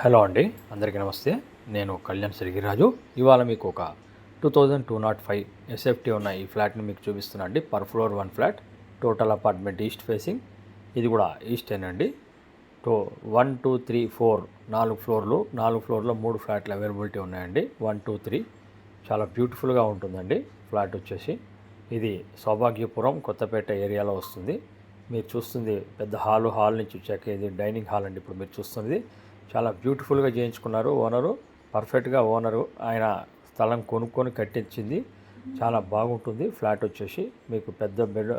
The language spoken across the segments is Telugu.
హలో అండి అందరికీ నమస్తే. నేను కళ్యాణ్ సిరిగిరాజు ఇవాళ మీకు ఒక two thousand two nought five SFT ఉన్న ఈ ఫ్లాట్ని మీకు చూపిస్తున్నా అండి. Per floor one flat total apartment east facing. ఇది కూడా ఈస్టేనండి two one two three four నాలుగు ఫ్లోర్లు నాలుగు ఫ్లోర్లో మూడు ఫ్లాట్లు అవైలబిలిటీ ఉన్నాయండి. వన్ టూ త్రీ చాలా బ్యూటిఫుల్గా ఉంటుందండి ఫ్లాట్ వచ్చేసి. ఇది సౌభాగ్యపురం కొత్తపేట ఏరియాలో వస్తుంది. మీరు చూస్తుంది పెద్ద హాలు హాల్ నుంచి వచ్చాక ఇది డైనింగ్ హాల్ అండి. ఇప్పుడు మీరు చూస్తున్నది చాలా బ్యూటిఫుల్గా చేయించుకున్నారు. ఓనరు పర్ఫెక్ట్గా ఓనరు ఆయన స్థలం కొనుక్కొని కట్టించింది. చాలా బాగుంటుంది. ఫ్లాట్ వచ్చేసి మీకు పెద్ద బెడ్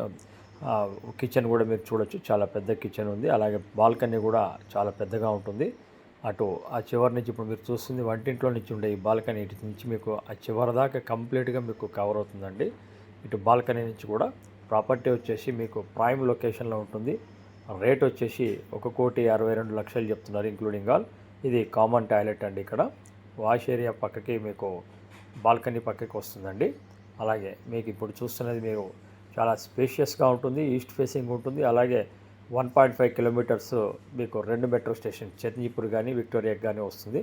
కిచెన్ కూడా మీరు చూడొచ్చు. చాలా పెద్ద కిచెన్ ఉంది. అలాగే బాల్కనీ కూడా చాలా పెద్దగా ఉంటుంది. అటు ఆ చివరి నుంచి ఇప్పుడు మీరు చూస్తుంది వంటింట్లో నుంచి ఉండే ఈ బాల్కనీ ఇటు నుంచి మీకు ఆ చివరి దాకా కంప్లీట్గా మీకు కవర్ అవుతుందండి. ఇటు బాల్కనీ నుంచి కూడా ప్రాపర్టీ వచ్చేసి మీకు ప్రైమ్ లొకేషన్లో ఉంటుంది. రేట్ వచ్చేసి ఒక కోటి అరవై రెండు లక్షలు చెప్తున్నారు ఇంక్లూడింగ్ ఆల్ ఇది కామన్ టాయిలెట్ అండి ఇక్కడ. వాష్ ఏరియా పక్కకి మీకు బాల్కనీ పక్కకి వస్తుందండి. అలాగే మీకు ఇప్పుడు చూస్తున్నది మీరు చాలా స్పేషియస్గా ఉంటుంది ఈస్ట్ ఫేసింగ్ ఉంటుంది. అలాగే వన్ పాయింట్ ఫైవ్ కిలోమీటర్స్ మీకు రెండు మెట్రో స్టేషన్ చట్నీపూర్ కానీ విక్టోరియాకి కానీ వస్తుంది.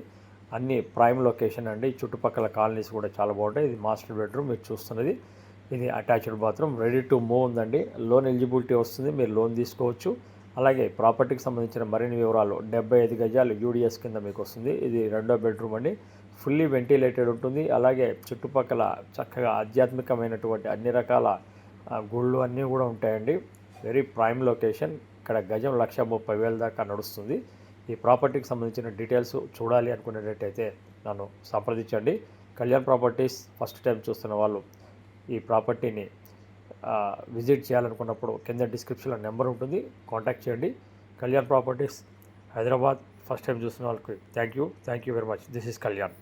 అన్ని ప్రైమ్ లొకేషన్ అండి. చుట్టుపక్కల కాలనీస్ కూడా చాలా బాగుంటాయి. ఇది మాస్టర్ బెడ్రూమ్ మీరు చూస్తున్నది. ఇది attached bathroom ready to move ఉందండి. లోన్ ఎలిజిబిలిటీ వస్తుంది. మీరు లోన్ తీసుకోవచ్చు. అలాగే ప్రాపర్టీకి సంబంధించిన మరిన్ని వివరాలు డెబ్బై ఐదు గజాలు యూడిఎస్ కింద మీకు వస్తుంది. ఇది రెండో బెడ్రూమ్ అండి. ఫుల్లీ వెంటిలేటెడ్ ఉంటుంది. అలాగే చుట్టుపక్కల చక్కగా ఆధ్యాత్మికమైనటువంటి అన్ని రకాల గుళ్ళు అన్నీ కూడా ఉంటాయండి. Very prime location. ఇక్కడ గజం లక్ష ముప్పై వేల దాకా నడుస్తుంది. ఈ ప్రాపర్టీకి సంబంధించిన డీటెయిల్స్ చూడాలి అనుకునేటట్టయితే నన్ను సంప్రదించండి. కళ్యాణ్ ప్రాపర్టీస్ ఫస్ట్ టైం చూస్తున్న వాళ్ళు ఈ ప్రాపర్టీని విజిట్ చేయాలనుకున్నప్పుడు కింద డిస్క్రిప్షన్లో నెంబర్ ఉంటుంది. కాంటాక్ట్ చేయండి. Kalyan properties Hyderabad first time చూసిన వాళ్ళకి. Thank you. Thank you very much. This is Kalyan.